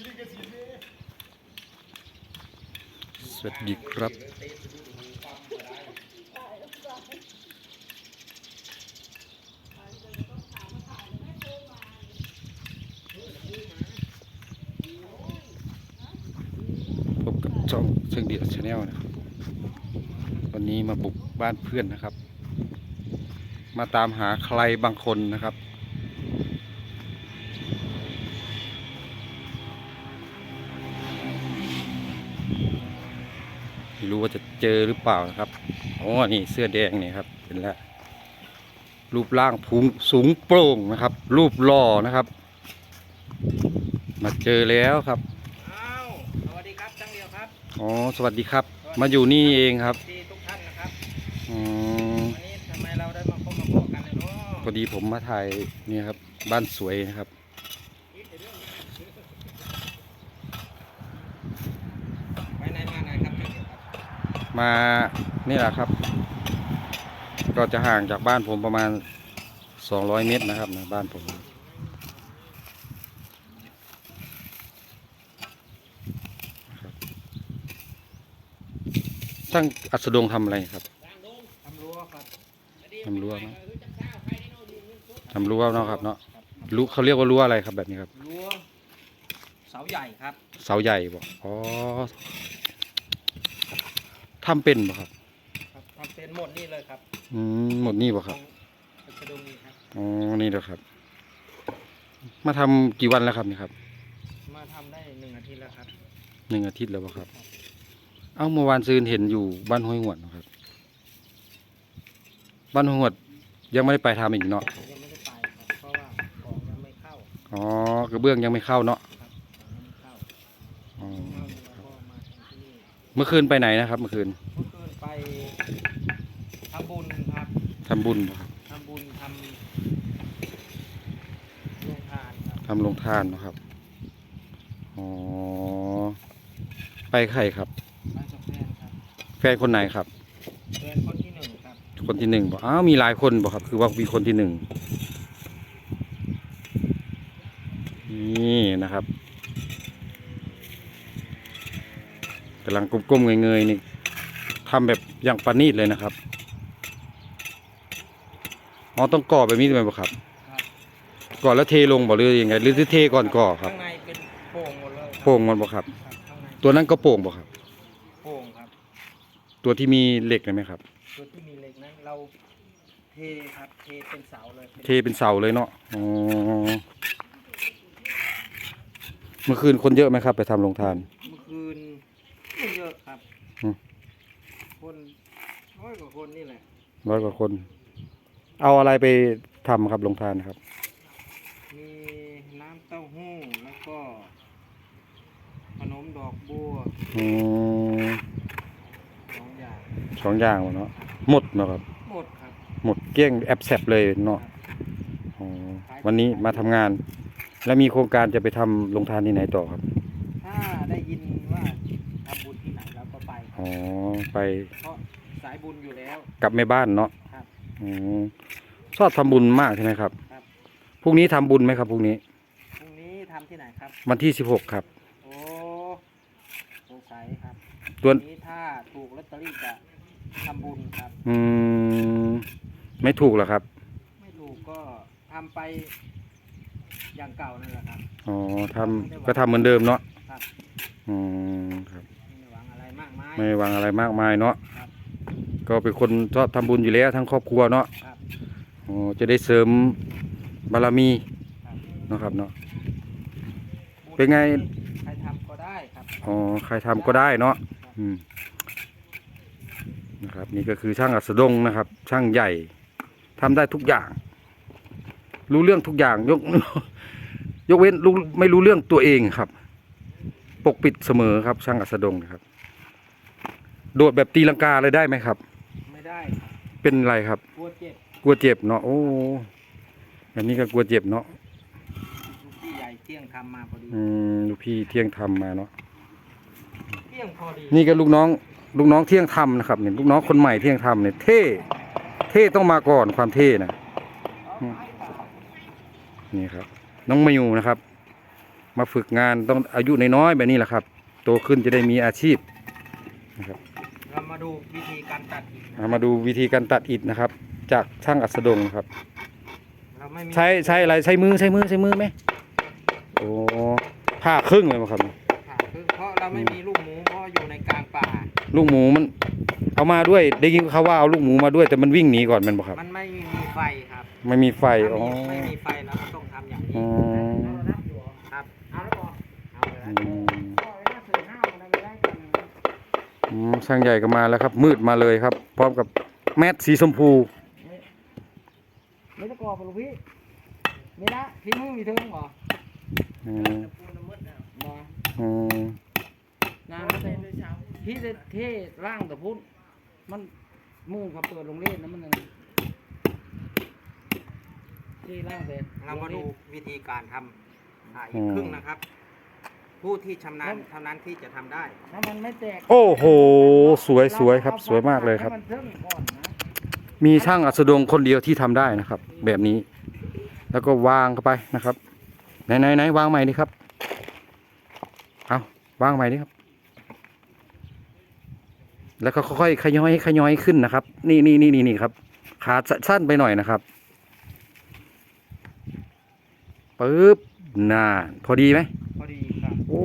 สวัสดีครับพบกับช่องเชิงเดียชาแนลนะครับวันนี้มาบุกบ้านเพื่อนนะครับ มาตามหาใครบางคนนะครับ ไม่รู้ว่าจะเจอหรือเปล่านะครับอ๋อนี่เสื้อแดงนี่ครับเห็นแล้วรูปร่างพุงสูงโปร่งนะครับ รูปหล่อนะครับ มาเจอแล้วครับอ้าวสวัสดีครับจังเดียวครับอ๋อสวัสดีครับ มาอยู่นี่เองครับดีทุกท่านนะครับอืมวันนี้ทำไมเราได้มาพบมาพบกันเลยเนาะพอดีผมมาถ่ายนี่ครับ บ้านสวยนะครับ ไปไหนมาไหนครับจังเดียวครับ มานี่แหละครับ ก็จะห่างจากบ้านผมประมาณ 200 เมตรนะครับนะบ้านผมนะครับช่างอัสดงทำอะไรครับทำรั้วครับทำรั้วเนาะทำรั้วเนาะครับเนาะรั้วเขาเรียกว่ารั้วอะไรครับแบบนี้ครับรั้วเสาใหญ่ครับ เสาใหญ่บ่อ๋อ ทำเป็นบ่ครับ ครับทำเป็นหมดนี่เลยครับอืมหมดนี่บ่ตครรับงกระดุมนี้ครับ อ๋อ นี่แหละครับ มาทำกี่วันแล้วครับนี่ครับมาทำได้หนึ่งอาทิตย์แล้วครับ หนึ่งอาทิตย์แล้วบ่ครับ เอ้าเมื่อวานซืนเห็นอยู่บ้านห้วยหวดเนาะครับ บ้านห้วยหวดยังไม่ได้ไปทำอีกเนาะ ยังไม่ได้ไปครับ เพราะว่าของยังไม่เข้า อ๋อกระเบื้องยังไม่เข้าเนาะ ครับของยังไม่เข้า อ๋อ เข้าแล้วก็มาทำที่นี่ เมื่อคืนไปไหนนะครับ เมื่อคืนเมื่อคืนไปทำบุญครับทำบุญบ่ครับทำบุญทำโรงทานครับทำโรงทานเนาะครับอ๋อไปใครครับไปกับแฟนครับแฟนคนไหนครับ แฟนคนที่หนึ่งครับคนที่หนึ่งบอกอ้าวมีหลายคนบอกครับ คือว่ามีคนที่หนึ่งนี่นะครับำลังก้มๆเงยๆนี่ทำแบบอย่างประณีตเลยนะครับอ๋อต้องก่อแบบนี้ด้วยบ่ครับครับก่อแล้วเทลงบ่หรือยังไงหรือเทก่อนก่อครับข้างในเป็นโป่งหมดเลยครับโป่งมันบ่ครับครับ ข้างในตัวนั้นก็โป่งบ่ครับ โป่งครับ ตัวที่มีเหล็กเลยไหมครับ ตัวที่มีเหล็กนั้นเราเทครับเทเป็นเสาเลยเทเป็นเสาเลยเนาะอ๋อเมื่อคืนคนเยอะไหมครับ ไปทำโรงทานเมื่อคืนไม่เยอะ ครับอืมคนน้อยกว่าคนนี่แหละร้อยกว่าคน เอาอะไรไปทำครับโรงทานนะครับ มีน้ำเต้าหู้แล้วก็ขนมดอกบัวอืมสองอย่างสองอย่างวะเนาะหมดเนาะครับ หมดครับ หมดเกลี้ยงแอบแสบเลยเนาะอ๋อวันนี้มาทำงาน แล้วมีโครงการจะไปทำโรงทานที่ไหนต่อครับ ถ้าได้ยินว่าทำบุญที่ไหนเราก็ไป อ๋อไปเพราะสายบุญอยู่แล้ว กับแม่บ้านเนาะครับอืมชอบทำบุญมากใช่ไหมครับครับ พรุ่งนี้ทำบุญไหมครับพรุ่งนี้ พรุ่งนี้ทำที่ไหนครับ วันที่สิบหกครับ โอ้สงสัยครับตัววันนี้ถ้าถูกลอตเตอรี่จะทำบุญครับ อืม ไม่ถูกเหรอครับ ไม่ถูกก็ทำไปอย่างเก่านั่นแหละครับ อ๋อทำก็ทำเหมือนเดิมเนาะครับ อืมครับ ไรมากมายไม่วางอะไรมากมายเนาะครับก็เป็นคนชอบทำบุญอยู่แล้วทั้งครอบครัวเนาะครับอ๋อจะได้เสริมบารมีครับเนาะครับเนาะบุญเป็นไง ใครทำก็ได้ครับ อ๋อใครทำก็ได้เนาะอืมนะครับ นี่ก็คือช่างอัสดงนะครับ ช่างใหญ่ทำได้ทุกอย่าง รู้เรื่องทุกอย่างยก ยกเว้นรู้ไม่รู้เรื่องตัวเองครับ ปกปิดเสมอครับ ช่างอัสดงนะครับ โดดแบบตีลังกาเลยได้ไหมครับ ไม่ได้เป็นไรครับ กลัวเจ็บกลัวเจ็บเนาะโอ้แบบนี้ก็กลัวเจ็บเนาะลูกพี่ใหญ่เที่ยงทำมาพอดีอืมลูกพี่เที่ยงทำมาเนาะเที่ยงพอดีนี่ก็ลูกน้อง ลูกน้องเที่ยงทำนะครับเนี่ยลูกน้องคนใหม่เที่ยงทำเนี่ยเท่ เท่ต้องมาก่อนความเท่นะเอาไปค่ะนี่ครับ น้องมิวนะครับ มาฝึกงานต้องอายุน้อยๆแบบนี้แหละครับ โตขึ้นจะได้มีอาชีพ นะครับเรามาดูวิธีการตัดอีกนะอ่ามาดูวิธีการตัดอิฐนะครับ จากช่างอัสดงนะครับ เราไม่มีใช้ใช้อะไรใช้มือใช้มือใช้มือไหมโอ้ผ้าครึ่งเลยมั้งครับค่ะคือเพราะเราไม่มีลูกหมูเพราะอยู่ในกลางป่า ลูกหมูมัน เอามาด้วยได้ยินเขาว่าเอาลูกหมูมาด้วยแต่มันวิ่งหนีก่อนแมันบอกครับ มันไม่มีไฟครับไม่มีไฟถ้าอ๋อมีไม่มีไฟเราก็ต้องทำอย่างนี้อ๋อ ครับ เอาแล้วบอก เอาเลย อื นะ ม พ่อไว้หน้าสื่อห้าวอะไรไม่ได้กัน อืม ช่างใหญ่ก็มาแล้วครับ มืดมาเลยครับ พร้อมกับแมสสีชมพูไม่ตะกอบลูกพี่นี่นะพี่มือมีเทิงบ่อืมบ่อืมนานแล้วพี่จะเท่ร่างแต่พุ่นมันมือเขาเปิดโรงเรียนนะมันนั่นที่ร่างแต่เรามาดูวิธีการทำอ่าอีกครึ่งนะครับ ผู้ที่ชำนาญเท่านั้นที่จะทำได้ถ้ามันไม่แตกโอ้โห สวยสวยครับ สวยมากเลยครับให้มันเทิงก่อนนะมีช่างอัสดงคนเดียวที่ทำได้นะครับ แบบนี้ แล้วก็วางเข้าไปนะครับ ไหนไหนไหนวางใหม่ดิครับ เอาวางใหม่ดิครับ แล้วก็ค่อยๆขย้อยขย้อยขึ้นนะครับ นี่นี่นี่นี่นี่ครับ ขาสั้นไปหน่อยนะครับปึ๊บน่าพอดีไหมพอดีครับ โอ้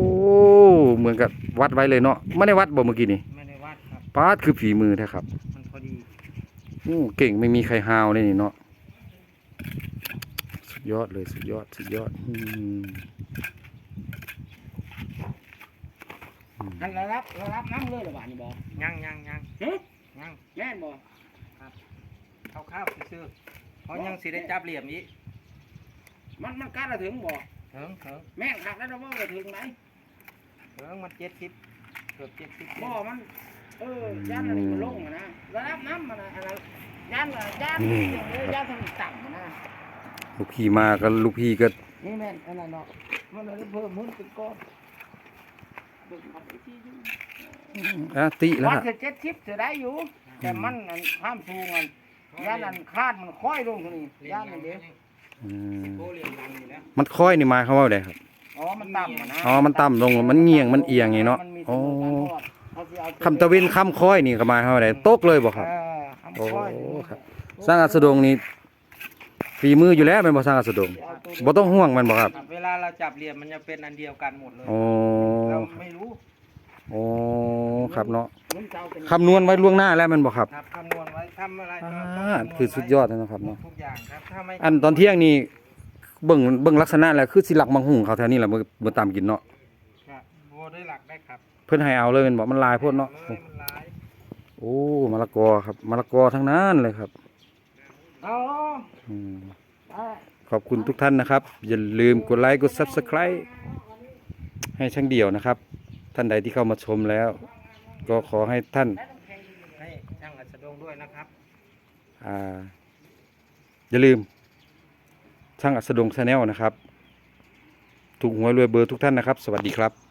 เหมือนกับวัดไว้เลยเนาะไม่ได้วัดบ่เมื่อกี้นี่ไม่ได้วัดครับปาดคือฝีมือแท้ครับมันพอดีอู้เก่งไม่มีใครฮาวเลยนี่เนาะสุดยอดเลยสุดยอดสุดยอดอืมอันระรับระรับน้ำเลยเหรือเปล่านี่บ่ยังยังยังเฮ้ยยังแม่นบ่คร่าวๆซื่อๆเพราะยังสิได้จับเหลี่ยมนี้มันมันกล้าระถึงบ่ เถิงเถิงแม่งหักแล้วนะว่าระถึงไหนเถิงมันเจ็ดสิบเกือบเจ็ดสิบบ่มัน เออย่านอะไรมันลงอะนะระดับน้ำมันอะอะไรย่านอะย่านนี่เออย่านทางต่ำอะนะลูกพี่มาก็ลูกพี่ก็นี่แม่นอันนั้นเนาะมันเลยเพิ่มขึ้นเป็นก้อนเบิ่งเอาไปที่อยู่อะติแล้ววัดล่ะ จะเจ็ดทิพย์จะได้อยู่ แต่มันอันข้ามสูงอันย่านอันคาดมันค่อยลงตรงนี้เหลี่ยย่ามนยัอังนเดียวอื มโบเหลี่ยมยังอยู่แล้วมันค่อยนี่หมายเขามว่าไดครับอ๋อมันต่ำอะนะอ๋อมันต่ำลงมันเงียงมันเอียงอย่างนี้เนาะมัมีอ๋อสมการทอดเขาสิเอาคำตะเวนคำค่อยนี่ก็หมายเขามว่าไดตกเลยบ่ครับเออคำโอ้ค่อยครับ สร้างอัสดงนี่ฝีมืออยู่แล้วแมันบ่สร้างอัสดงเอาตัวนี้บ่ต้องห่วงมันบ่ครับ เวลาเราจับเหลี่ยมมันจะเป็นอันเดียวกันหมดเลยโอ้เราไม่รู้ โอ้ครับเนาะมันจะเอาเป็นคำนวณไว้ล่วงหน้าแล้วแมันบ่ครับครับคำนวณไว้ทำอะไรอ่ก็ต้าองำนวณคือสุดยอดเลยนะครับเนาะทุกอย่างครับถ้าไม่อันตอนเที่ยงนี่เบิ่งเบิ่งลักษณะแล้วคือสิหลักมังหุงเขาแถวนี้แหละมื้อมื้อตามกินเนาะครับโบได้หลักได้ครับเพิ่นให้เอาเลยแมันบอกมันลายโพดเนาะเลยมันร้ายโอ้มะละกอครับมะละกอทั้งนั้นเลยครับเอาอืมเอาขอบคุณทุกท่านนะครับ อย่าลืมกดไลค์กด Subscribe ให้ช่างเดี่ยวนะครับ ท่านใดที่เข้ามาชมแล้ว ก็ขอให้ท่านให้ช่างอัสดงด้วยนะครับอ่าอย่าลืม ช่างอัสดงชาแนลนะครับ ถูกหวยรวยเบอร์ทุกท่านนะครับ สวัสดีครับ